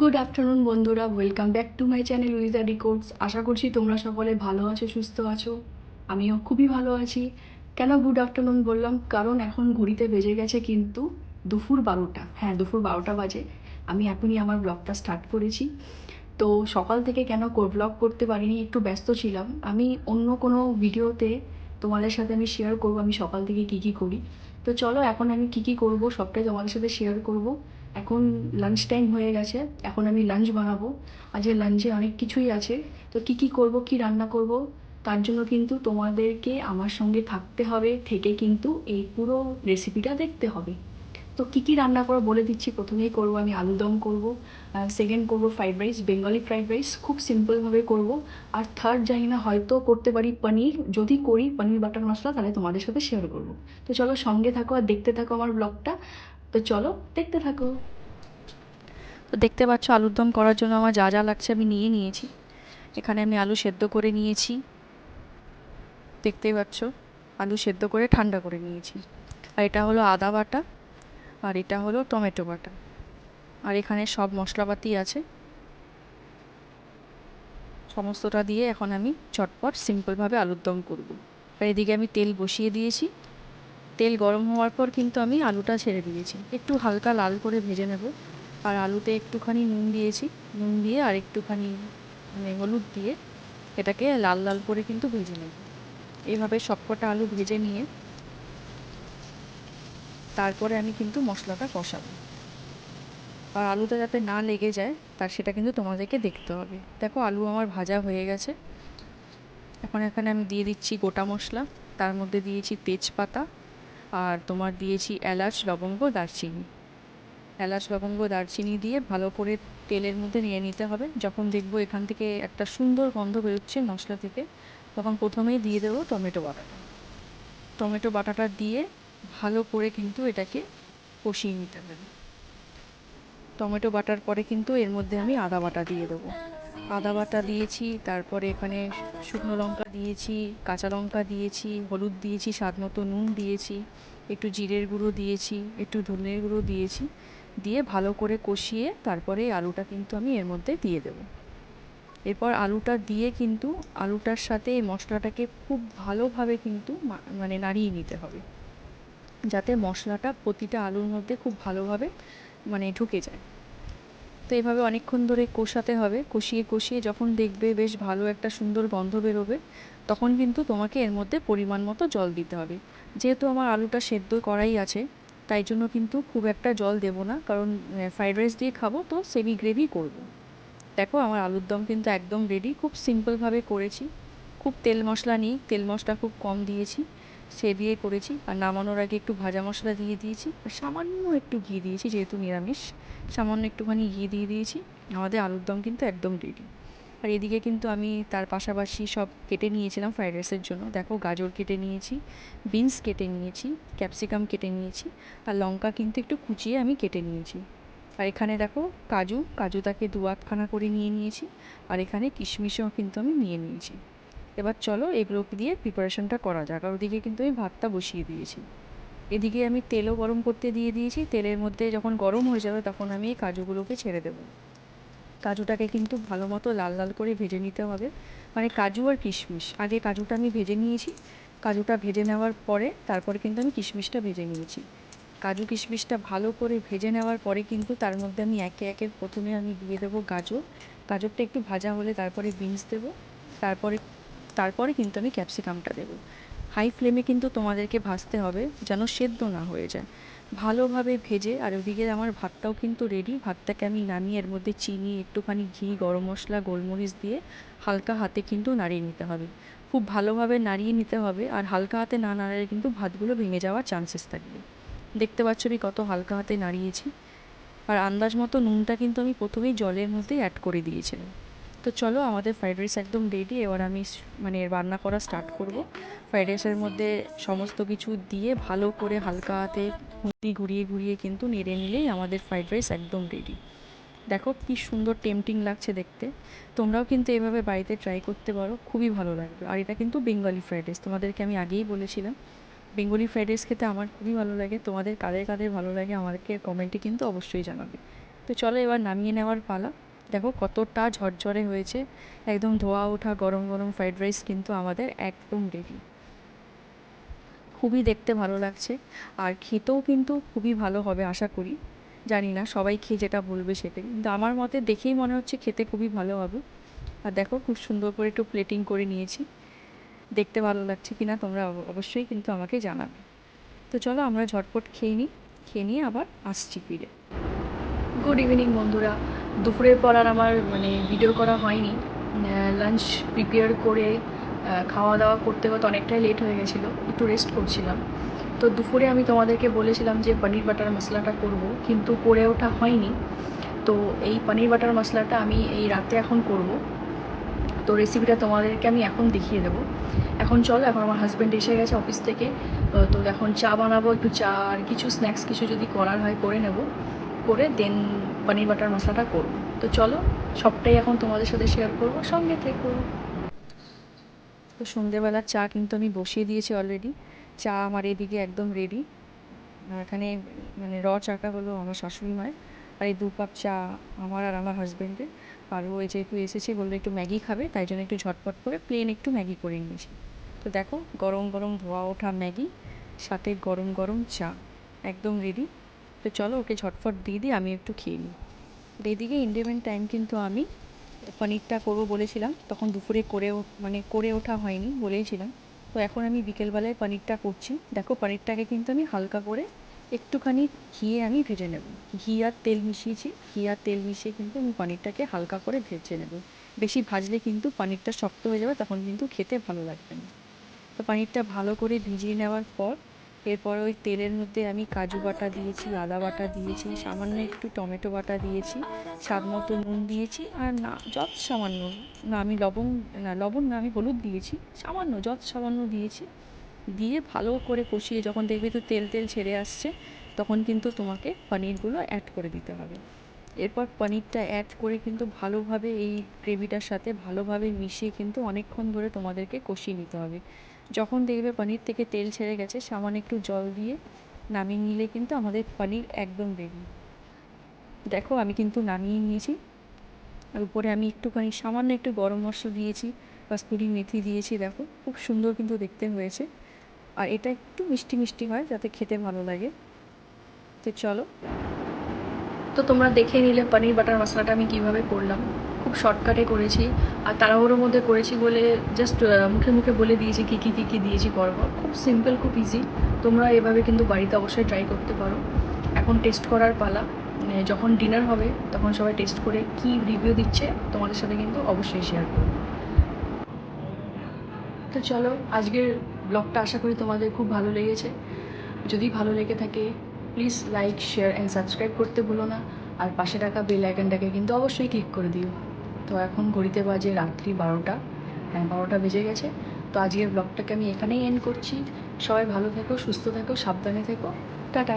Good afternoon বন্ধুরা। Welcome back to my channel the records আশা করছি তোমরা সকলে ভালো আছো, সুস্থ আছো। আমিও খুবই ভালো আছি। কেন গুড আফটারনুন বললাম? কারণ এখন ঘড়িতে বেজে গেছে কিন্তু দুপুর বারোটা। হ্যাঁ দুপুর বারোটা বাজে। আমি এখনই আমার ব্লগটা স্টার্ট করেছি। তো সকাল থেকে কেন ব্লগ করতে পারিনি, একটু ব্যস্ত ছিলাম। আমি অন্য কোনো ভিডিওতে তোমাদের সাথে আমি শেয়ার করব, আমি সকাল থেকে কী কী করি। তো চলো এখন আমি কী কী করব, সবটাই তোমাদের সাথে শেয়ার করব। এখন লাঞ্চ টাইম হয়ে গেছে, এখন আমি লাঞ্চ বানাবো। আজকে লাঞ্চে অনেক কিছুই আছে, তো কী কী করব, কী রান্না করব, তার জন্য কিন্তু তোমাদেরকে আমার সঙ্গে থাকতে হবে, থেকে কিন্তু এই পুরো রেসিপিটা দেখতে হবে। তো কী কী রান্না করব বলে দিচ্ছি, প্রথমেই করব আমি আলু দম করব সেকেন্ড করব fried rice Bengali fried rice খুব সিম্পলভাবে করব। আর থার্ড জানি না, হয়তো করতে পারি পনির, যদি করি পনির বাটার মশলা, তাহলে তোমাদের সাথে শেয়ার করব। তো চলো সঙ্গে থাকো আর দেখতে থাকো আমার ব্লগটা তো চলো দেখতে থাকো। তো দেখতে পাচ্ছ আলুর দম করার জন্য আমার যা যা লাগছে আমি নিয়ে নিয়েছি। এখানে আমি আলু সেদ্ধ করে নিয়েছি। দেখতেই পাচ্ছ, আলু সেদ্ধ করে ঠান্ডা করে নিয়েছি। আর এটা হলো আদা বাটা, আর এটা হলো টমেটো বাটা। আর এখানে সব মশলাপাতি আছে। সমস্তটা দিয়ে এখন আমি চটপট সিম্পলভাবে আলুর দম করব। আর এদিকে আমি তেল বসিয়ে দিয়েছি। তেল গরম হওয়ার পর কিন্তু আমি আলুটা ছেড়ে দিয়েছি। একটু হালকা লাল করে ভেজে নেব। আর আলুতে একটুখানি নুন দিয়েছি। নুন দিয়ে আর একটুখানি মানে হলুদ দিয়ে এটাকে লাল লাল করে কিন্তু ভেজে নেব। এইভাবে সবকটা আলু ভেজে নিয়ে তারপরে আমি কিন্তু মশলাটা কষাবো। আর আলুটা যাতে না লেগে যায়, তার সেটা কিন্তু তোমাদেরকে দেখতে হবে। দেখো আলু আমার ভাজা হয়ে গেছে। এখন এখানে আমি দিয়ে দিচ্ছি গোটা মশলা। তার মধ্যে দিয়েছি তেজপাতা আর তোমার দিয়েছি এলাচ, লবঙ্গ, দারচিনি। এলাচ, লবঙ্গ, দারচিনি দিয়ে ভালো করে তেলের মধ্যে নিয়ে নিতে হবে। যখন দেখব এখান থেকে একটা সুন্দর গন্ধ বেরোচ্ছে মশলা থেকে, তখন প্রথমেই দিয়ে দেবো টমেটো বাটাটা। টমেটো বাটাটা দিয়ে ভালো করে কিন্তু এটাকে কষিয়ে নিতে হবে। টমেটো বাটার পরে কিন্তু এর মধ্যে আমি আদা বাটা দিয়ে দেবো। আদা বাটা দিয়েছি, তারপরে এখানে শুকনো লঙ্কা দিয়েছি, কাঁচা লঙ্কা দিয়েছি, হলুদ দিয়েছি, স্বাদ মতো নুন দিয়েছি, একটু জিরের গুঁড়ো দিয়েছি, একটু ধনের গুঁড়ো দিয়েছি। দিয়ে ভালো করে কষিয়ে তারপরে আলুটা কিন্তু আমি এর মধ্যে দিয়ে দেবো। এরপর আলুটা দিয়ে কিন্তু আলুটার সাথে এই মশলাটাকে খুব ভালোভাবে কিন্তু মানে নাড়িয়ে নিতে হবে। যাতে মশলাটা প্রতিটা আলুর মধ্যে খুব ভালোভাবে মানে ঢুকে যায়। তো এইভাবে অনেকক্ষণ ধরে কষাতে হবে। কষিয়ে কষিয়ে যখন দেখবে বেশ ভালো একটা সুন্দর গন্ধ বেরোবে, তখন কিন্তু তোমাকে এর মধ্যে পরিমাণ মতো জল দিতে হবে। যেহেতু আমার আলুটা সেদ্ধ করাই আছে তাই জন্য কিন্তু খুব একটা জল দেব না। কারণ ফ্রাইড রাইস দিয়ে খাব তো সেমি গ্রেভি করব। দেখো আমার আলুর দম কিন্তু একদম রেডি খুব সিম্পলভাবে করেছি। খুব তেল মশলা নিই, তেল মশলা খুব কম দিয়েছি। সে দিয়ে করেছি। আর নামানোর আগে একটু ভাজা মশলা দিয়ে দিয়েছি। আর সামান্য একটু ঘি দিয়েছি, যেহেতু নিরামিষ। সামান্য একটুখানি ঘি দিয়ে দিয়েছি। আমাদের আলুর দম কিন্তু একদম রেডি আর এদিকে কিন্তু আমি তার পাশাপাশি সব কেটে নিয়েছিলাম ফ্রাইড রাইসের জন্য। দেখো গাজর কেটে নিয়েছি, বিনস কেটে নিয়েছি, ক্যাপসিকাম কেটে নিয়েছি, আর লঙ্কা কিন্তু একটু কুচিয়ে আমি কেটে নিয়েছি। আর এখানে দেখো কাজু, কাজুটাকে দু আধখানা করে নিয়ে নিয়েছি, আর এখানে কিশমিশও কিন্তু আমি নিয়ে নিয়েছি। এবার চলো এগুলো দিয়ে প্রিপারেশনটা করা যাক। আর ওদিকে কিন্তু আমি ভাতটা বসিয়ে দিয়েছি। এদিকে আমি তেলও গরম করতে দিয়ে দিয়েছি। তেলের মধ্যে যখন গরম হয়ে যাবে তখন আমি এই কাজুগুলোকে ছেড়ে দেবো। কাজুটাকে কিন্তু ভালো মতো লাল লাল করে ভেজে নিতে হবে। মানে কাজু আর কিশমিশ। আগে কাজুটা আমি ভেজে নিয়েছি। কাজুটা ভেজে নেওয়ার পরে তারপরে কিন্তু আমি কিশমিশটা ভেজে নিয়েছি। কাজু কিশমিশটা ভালো করে ভেজে নেওয়ার পরে কিন্তু তার মধ্যে আমি একে একে প্রথমে আমি দিয়ে দেবো গাজর। গাজরটা একটু ভাজা হলে তারপরে বিনস দেবো। তারপরে তারপরে কিন্তু আমি ক্যাপসিকামটা দেবো। হাই ফ্লেমে কিন্তু তোমাদেরকে ভাজতে হবে যেন সেদ্ধ না হয়ে যায়। ভালোভাবে ভেজে আর ওদিকে আমার ভাতটাও কিন্তু রেডি ভাতটাকে আমি নামিয়ে এর মধ্যে চিনি, একটুখানি ঘি, গরম মশলা, গোলমরিচ দিয়ে হালকা হাতে কিন্তু নাড়িয়ে নিতে হবে। খুব ভালোভাবে নাড়িয়ে নিতে হবে আর হালকা হাতে না নাড়ালে কিন্তু ভাতগুলো ভেঙে যাওয়ার চান্সেস থাকবে। দেখতে পাচ্ছ আমি কত হালকা হাতে নাড়িয়েছি। আর আন্দাজ মতো নুনটা কিন্তু আমি প্রথমেই জলের মধ্যে অ্যাড করে দিয়েছিলাম। তো চলো, আমাদের ফ্রাইড রাইস একদম রেডি এবার আমি মানে রান্না করা স্টার্ট করব। ফ্রাইড রাইসের মধ্যে সমস্ত কিছু দিয়ে ভালো করে হালকা হাতে খুঁতি ঘুরিয়ে ঘুরিয়ে কিন্তু নেড়ে নিলেই আমাদের ফ্রাইড রাইস একদম রেডি দেখো কি সুন্দর টেম্পটিং লাগছে দেখতে। তোমরাও কিন্তু এভাবে বাড়িতে ট্রাই করতে পারো, খুবই ভালো লাগবে। আর এটা কিন্তু বেঙ্গলি ফ্রাইড রাইস তোমাদেরকে আমি আগেই বলেছিলাম। বেঙ্গলি ফ্রাইড রাইস খেতে আমার খুবই ভালো লাগে, তোমাদের কাদের কাদের ভালো লাগে আমাদেরকে কমেন্টে কিন্তু অবশ্যই জানাবে। তো চলো এবার নামিয়ে নেওয়ার পালা। দেখো কতটা ঝরঝরে হয়েছে। একদম ধোয়া ওঠা, গরম গরম ফ্রাইড রাইস কিন্তু আমাদের একদম রেডি খুবই দেখতে ভালো লাগছে। আর খেতেও কিন্তু খুবই ভালো হবে আশা করি। জানি না, সবাই খেয়ে যেটা বলবে সেটাই। কিন্তু আমার মতে দেখেই মনে হচ্ছে খেতে খুবই ভালো হবে। আর দেখো খুব সুন্দর করে একটু প্লেটিং করে নিয়েছি। দেখতে ভালো লাগছে কি না তোমরা অব- অবশ্যই কিন্তু আমাকে জানাবে। তো চলো আমরা ঝটপট খেয়ে নিই খেয়ে নিয়ে আবার আসছি ফিরে। গুড ইভিনিং বন্ধুরা। দুপুরের পর আর আমার মানে ভিডিও করা হয়নি। লাঞ্চ প্রিপেয়ার করে খাওয়া দাওয়া করতে করতে অনেকটাই লেট হয়ে গেছিল, একটু রেস্ট করছিলাম। তো দুপুরে আমি তোমাদেরকে বলেছিলাম যে পনির বাটার মশলাটা করব, কিন্তু করে ওঠা হয়নি। তো এই পনির বাটার মশলাটা আমি এই রাতে এখন করব। তো রেসিপিটা তোমাদেরকে আমি এখন দেখিয়ে দেবো। এখন চলো, এখন আমার হাজব্যান্ড এসে গেছে অফিস থেকে। তো এখন চা বানাবো, একটু চা আর কিছু স্ন্যাক্স কিছু যদি করার হয়, করে নেব। করে দেন পনির বাটার মশলাটা করব। তো চলো, সবটাই এখন তোমাদের সাথে শেয়ার করব, সঙ্গে থেকো। তো সন্ধেবেলার চা কিন্তু আমি বসিয়ে দিয়েছি অলরেডি চা আমার এদিকে একদম রেডি এখানে মানে র চাটা হলো আমার শাশুড়ি মায়ের। আর এই দু কাপ চা আমার আর আমার হাজব্যান্ডের আর ও যেহেতু এসেছে, বলল একটু ম্যাগি খাবে, তাই জন্য একটু ঝটপট করে প্লেন একটু ম্যাগি করে নিয়েছি। তো দেখো, গরম গরম ধোয়া ওঠা ম্যাগি, সাথে গরম গরম চা, একদম রেডি তো চলো ওকে ঝটফট দিয়ে দিই, আমি একটু খেয়ে নিই। এদিকে ইন্ডিয়ান টাইম কিন্তু আমি পনিরটা করব বলেছিলাম, তখন দুপুরে করে মানে করে ওঠা হয়নি বলেইছিলাম তো এখন আমি বিকেলবেলায় পনিরটা করছি। দেখো পনিরটাকে কিন্তু আমি হালকা করে একটুখানি ঘিয়ে আমি ভেজে নেব। ঘি আর তেল মিশিয়েছি, ঘি আর তেল মিশিয়ে কিন্তু আমি পনিরটাকে হালকা করে ভেজে নেব। বেশি ভাজলে কিন্তু পনিরটা শক্ত হয়ে যাবে, তখন কিন্তু খেতে ভালো লাগবে না। তো পনিরটা ভালো করে ভিজিয়ে নেওয়ার পর এরপর ওই তেলের মধ্যে আমি কাজু বাটা দিয়েছি, আদা বাটা দিয়েছি, সামান্য একটু টমেটো বাটা দিয়েছি, স্বাদ মতো নুন দিয়েছি আর না, যত সামান্য, না আমি লবণ, না লবণ না, আমি হলুদ দিয়েছি, সামান্য, যত সামান্য দিয়েছি, দিয়ে ভালো করে কষিয়ে যখন দেখবে তো তেল তেল ছেড়ে আসছে, তখন কিন্তু তোমাকে পনিরগুলো অ্যাড করে দিতে হবে। এরপর পনিরটা অ্যাড করে কিন্তু ভালোভাবে এই গ্রেভিটার সাথে ভালোভাবে মিশিয়ে কিন্তু অনেকক্ষণ ধরে তোমাদেরকে কষিয়ে নিতে হবে। যখন দেখবে পনির থেকে তেল ছেড়ে গেছে, সামান্য একটু জল দিয়ে নামিয়ে নিলে কিন্তু আমাদের পনির একদম রেডি দেখো আমি কিন্তু নামিয়ে নিয়েছি। আর উপরে আমি একটুখানি সামান্য একটু গরম মশলা দিয়েছি কস্তুরি মেথি দিয়েছি, দেখো খুব সুন্দর কিন্তু দেখতে হয়েছে। আর এটা একটু মিষ্টি মিষ্টি হয় যাতে খেতে ভালো লাগে। তো চলো। তো তোমরা দেখে নিলে পনির বাটার মশলাটা আমি কীভাবে করলাম। খুব শর্টকাটে করেছি, আর তাড়াহুড়োর মধ্যে করেছি বলে জাস্ট মুখে মুখে বলে দিয়েছি কী কী কী কী দিয়েছি পরপর খুব সিম্পল খুব ইজি তোমরা এভাবে কিন্তু বাড়িতে অবশ্যই ট্রাই করতে পারো। এখন টেস্ট করার পালা। মানে যখন ডিনার হবে, তখন সবাই টেস্ট করে কী রিভিউ দিচ্ছে, তোমাদের সাথে কিন্তু অবশ্যই শেয়ার করব। তো চলো, আজকের ব্লগটা আশা করি তোমাদের খুব ভালো লেগেছে। যদি ভালো লেগে থাকে please like share and subscribe করতে ভুলো না। আর পাশে রাখা বেল আইকনটাকে কিন্তু অবশ্যই ক্লিক করে দিও। তো এখন ঘড়িতে বাজে রাত্রি বারোটা হ্যাঁ বারোটা বেজে গেছে। তো আজকের ব্লগটাকে আমি এখানেই এন্ড করছি। সবাই ভালো থেকো, সুস্থ থেকো, সাবধানে থেকো। টাটা।